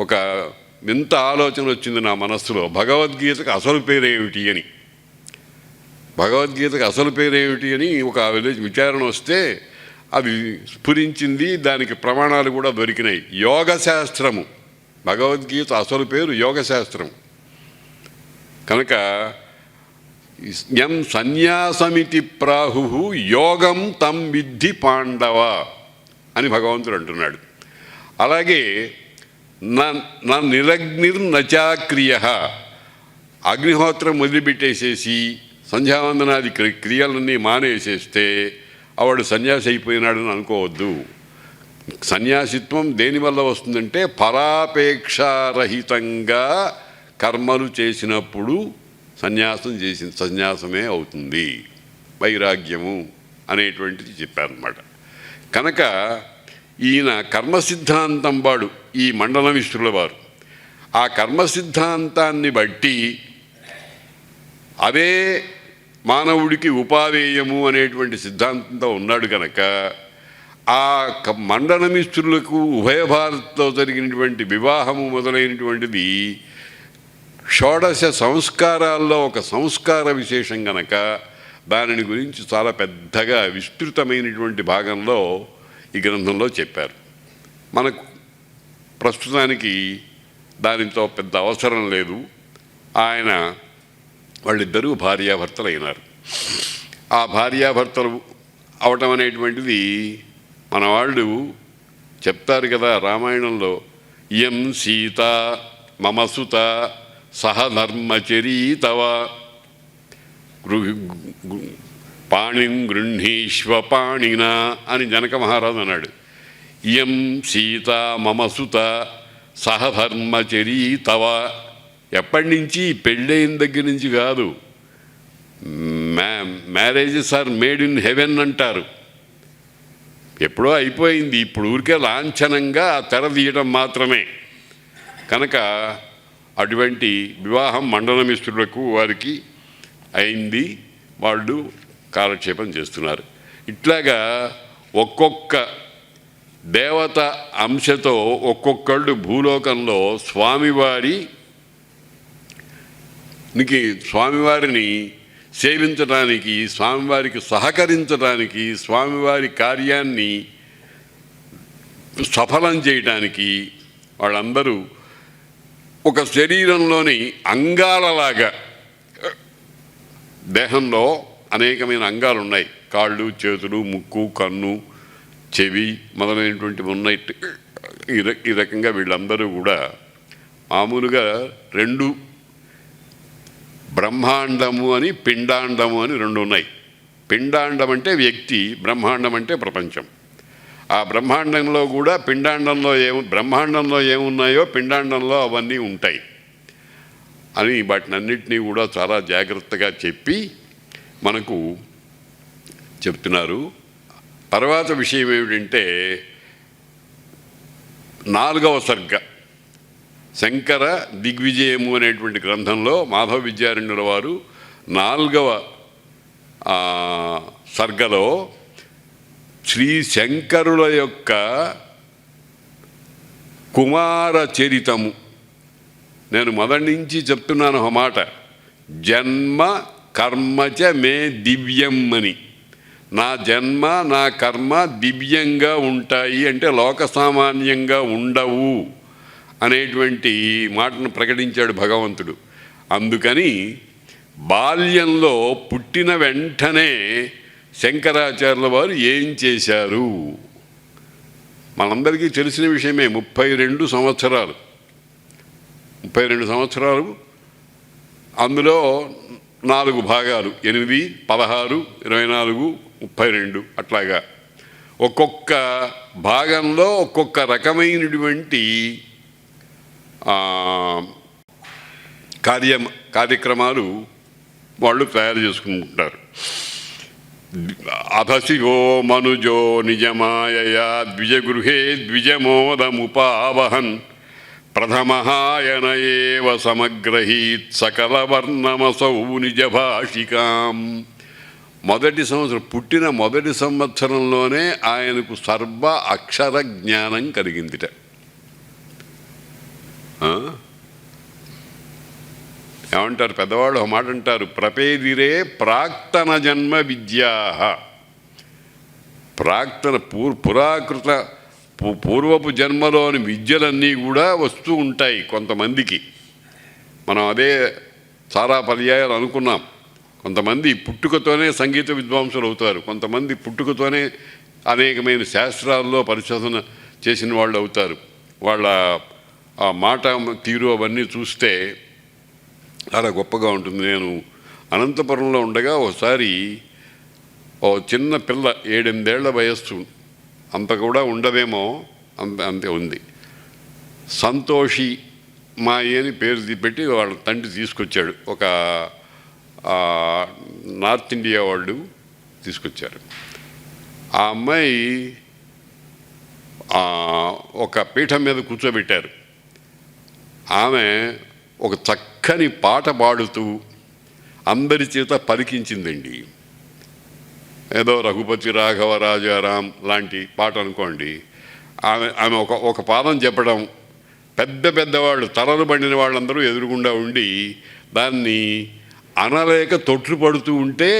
ఒక వింత ఆలోచన వచ్చింది నా మనస్సులో. భగవద్గీతకు అసలు పేరేమిటి అని. భగవద్గీతకు అసలు పేరేమిటి అని ఒక విచారణ వస్తే అవి స్ఫురించింది దానికి ప్రమాణాలు కూడా దొరికినాయి. యోగ శాస్త్రము భగవద్గీత అసలు పేరు యోగ శాస్త్రం కనుక ఎం సన్యాసమితి ప్రాహు యోగం తం విద్ధి పాండవ అని భగవంతుడు అంటున్నాడు. అలాగే నా నిరగ్నిర్ నచాక్రియ. అగ్నిహోత్రం వదిలిపెట్టేసేసి సంధ్యావందనాది క్రి క్రియలన్నీ మానేసేస్తే ఆవిడ సన్యాసి అయిపోయినాడని అనుకోవద్దు. సన్యాసిత్వం దేనివల్ల వస్తుందంటే పరాపేక్షారహితంగా కర్మలు చేసినప్పుడు సన్యాసం చేసిన సన్యాసమే అవుతుంది. వైరాగ్యము అనేటువంటిది చెప్పారనమాట కనుక ఈయన కర్మ సిద్ధాంతం వాడు ఈ మండల విష్ణుల వారు ఆ కర్మ సిద్ధాంతాన్ని బట్టి అదే మానవుడికి ఉపాధేయము అనేటువంటి సిద్ధాంతంతో ఉన్నాడు కనుక ఆ క- ఉభయ భారత్లో జరిగినటువంటి వివాహము మొదలైనటువంటిది షోడశ సంస్కారాల్లో ఒక సంస్కార విశేషం గనక దానిని గురించి చాలా పెద్దగా విస్తృతమైనటువంటి భాగంలో ఈ గ్రంథంలో చెప్పారు. మనకు ప్రస్తుతానికి దానితో పెద్ద అవసరం లేదు. ఆయన వాళ్ళిద్దరూ భార్యాభర్తలు అయినారు ఆ భార్యాభర్తలు అవటం అనేటువంటిది మన వాళ్ళు చెప్తారు కదా రామాయణంలో ఎం సీత మమసుత సహధర్మచరీతవ గృహి పాణిం గృహీష్వ పాణిన అని జనక మహారాజు అన్నాడు. ఇయం సీత మమ సుత సహధర్మచరీతవ ఎప్పటి నుంచి పెళ్ళైన దగ్గర నుంచి కాదు. మ్యా marriages are made in heaven అంటారు. ఎప్పుడో అయిపోయింది ఇప్పుడు ఊరికే లాంఛనంగా తెర తీయడం మాత్రమే. కనుక అటువంటి వివాహం మండలమిస్తులకు వారికి అయింది వాళ్ళు కాలక్షేపం చేస్తున్నారు. ఇట్లాగా ఒక్కొక్క దేవత అంశతో ఒక్కొక్కళ్ళు భూలోకంలో స్వామివారి నికి స్వామివారిని సేవించడానికి స్వామివారికి సహకరించడానికి స్వామివారి కార్యాన్ని సఫలం చేయడానికి వాళ్ళందరూ ఒక శరీరంలోని అంగాలలాగా దేహంలో అనేకమైన అంగాలు ఉన్నాయి కాళ్ళు చేతులు ముక్కు కన్ను చెవి మొదలైనటువంటి ఉన్నాయి ఈ ఈ రకంగా వీళ్ళందరూ కూడా మామూలుగా రెండు బ్రహ్మాండము అని పిండాండము అని రెండు ఉన్నాయి. పిండాండం అంటే వ్యక్తి బ్రహ్మాండం అంటే ప్రపంచం. ఆ బ్రహ్మాండంలో కూడా పిండాండంలో ఏము బ్రహ్మాండంలో ఏమున్నాయో పిండాండంలో అవన్నీ ఉంటాయి అని వాటినన్నిటినీ కూడా చాలా జాగ్రత్తగా చెప్పి మనకు చెప్తున్నారు. తర్వాత విషయం ఏమిటంటే నాలుగవ సర్గ శంకర దిగ్విజయము అనేటువంటి గ్రంథంలో మాధవ విద్యారణ్యుల వారు నాలుగవ సర్గలో శ్రీ శంకరుల యొక్క కుమార చరితము. నేను మొదటి నుంచి చెప్తున్నాను ఒక మాట జన్మ కర్మచ మే దివ్యం అని నా జన్మ నా కర్మ దివ్యంగా ఉంటాయి అంటే లోక సామాన్యంగా ఉండవు అనేటువంటి మాటను ప్రకటించాడు భగవంతుడు. అందుకని బాల్యంలో పుట్టిన వెంటనే శంకరాచార్యుల వారు ఏం చేశారు? మనందరికీ తెలిసిన విషయమే ముప్పై రెండు సంవత్సరాలు. ముప్పై రెండు సంవత్సరాలు. అందులో నాలుగు భాగాలు. ఎనిమిది పదహారు ఇరవై నాలుగు ముప్పై రెండు అట్లాగా. ఒక్కొక్క భాగంలో ఒక్కొక్క రకమైనటువంటి కార్య కార్యక్రమాలు వాళ్ళు తయారు చేసుకుంటారు అధశివో మనుజో నిజమాయయా ద్విజగృహే ద్విజమోదముపావహన్ ప్రథమహాయన ఏవ సమగ్రహీత్ సకలవర్ణమసౌ నిజభాషికాం. మొదటి సంవత్సరం పుట్టిన మొదటి సంవత్సరంలోనే ఆయనకు సర్వ అక్షర జ్ఞానం కలిగిందిట. ఏమంటారు? పెద్దవాళ్ళు ఒక మాట అంటారు ప్రపేదిరే ప్రాక్తన జన్మ విద్యా ప్రాక్తన పూర్ పురాకృత పూర్వపు జన్మలోని విద్యలన్నీ కూడా వస్తూ ఉంటాయి కొంతమందికి. మనం అదే చాలా పర్యాయాలు అనుకున్నాం. కొంతమంది పుట్టుకతోనే సంగీత విద్వాంసులు అవుతారు. కొంతమంది పుట్టుకతోనే అనేకమైన శాస్త్రాల్లో పరిశోధన చేసిన వాళ్ళు అవుతారు. వాళ్ళ ఆ మాట తీరు అవన్నీ చూస్తే చాలా గొప్పగా ఉంటుంది. నేను అనంతపురంలో ఉండగా ఒకసారి ఓ చిన్న పిల్ల ఏడెనిమిదేళ్ళ వయస్సు. అంత కూడా ఉండదేమో అంత అంతే ఉంది. సంతోషి మా అని పేరు పెట్టి వాళ్ళ తండ్రి తీసుకొచ్చాడు. ఒక నార్త్ ఇండియా వాళ్ళు తీసుకొచ్చారు. ఆ అమ్మాయి ఒక పీఠం మీద కూర్చోబెట్టారు. ఆమె ఒక చక్కని పాట పాడుతూ అందరి చేత పలికించిందండి. ఏదో రఘుపతి రాఘవ రాజారాం లాంటి పాట అనుకోండి. ఆమె ఆమె ఒక ఒక పాదం చెప్పడం పెద్ద పెద్దవాళ్ళు తలలు పడిన వాళ్ళందరూ ఎదురుగుండా ఉండి దాన్ని అనలేక తొట్లు పడుతూ ఉంటే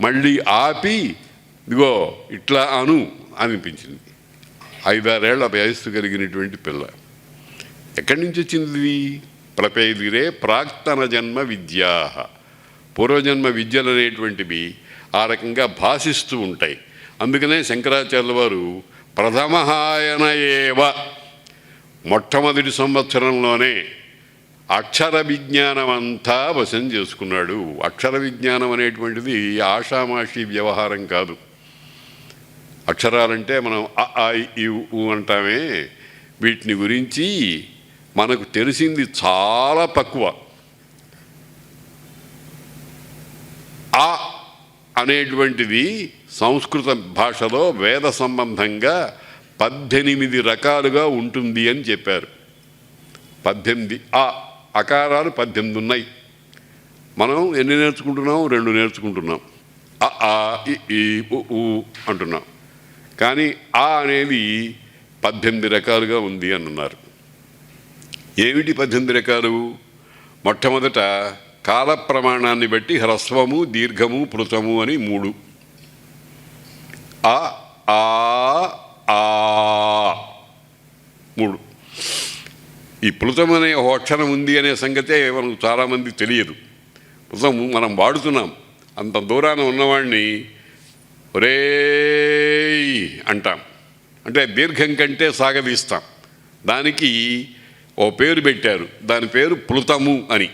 మళ్ళీ ఆపి ఇదిగో ఇట్లా అను అనిపించింది. ఐదారేళ్ళ వయస్సు కలిగినటువంటి పిల్ల. ఎక్కడి నుంచి వచ్చింది? ప్రపేదిరే ప్రాక్తన జన్మ విద్యా పూర్వజన్మ విద్యలు అనేటువంటివి ఆ రకంగా భాషిస్తూ ఉంటాయి. అందుకనే శంకరాచార్యుల వారు ప్రథమహాయన ఏవ మొట్టమొదటి సంవత్సరంలోనే అక్షర విజ్ఞానం అంతా వశం చేసుకున్నాడు. అక్షర విజ్ఞానం అనేటువంటిది ఆషామాషి వ్యవహారం కాదు. అక్షరాలంటే మనం అ ఇ, ఉ అంటామే. వీటిని గురించి మనకు తెలిసింది చాలా తక్కువ. ఆ అనేటువంటిది సంస్కృత భాషలో వేద సంబంధంగా పద్దెనిమిది రకాలుగా ఉంటుంది అని చెప్పారు. పద్దెనిమిది ఆ అకారాలు పద్దెనిమిది ఉన్నాయి. మనం ఎన్ని నేర్చుకుంటున్నాం? రెండు నేర్చుకుంటున్నాం. ఆ ఈ ఉ ఊ అంటున్నాం. కానీ ఆ అనేది పద్దెనిమిది రకాలుగా ఉంది అని అన్నారు. ఏమిటి పద్దెనిమిది రకాలు? మొట్టమొదట కాల ప్రమాణాన్ని బట్టి హ్రస్వము దీర్ఘము పృతము అని మూడు. ఆ ఆ మూడు ఈ పులతం అనే ఒక అక్షరం ఉంది అనే సంగతే మనకు చాలామంది తెలియదు. పులతం మనం వాడుతున్నాం. అంత దూరాన ఉన్నవాడిని ఒరే అంటాం. అంటే దీర్ఘం కంటే సాగదీస్తాం. దానికి ఓ పేరు పెట్టారు. దాని పేరు పులతము అని.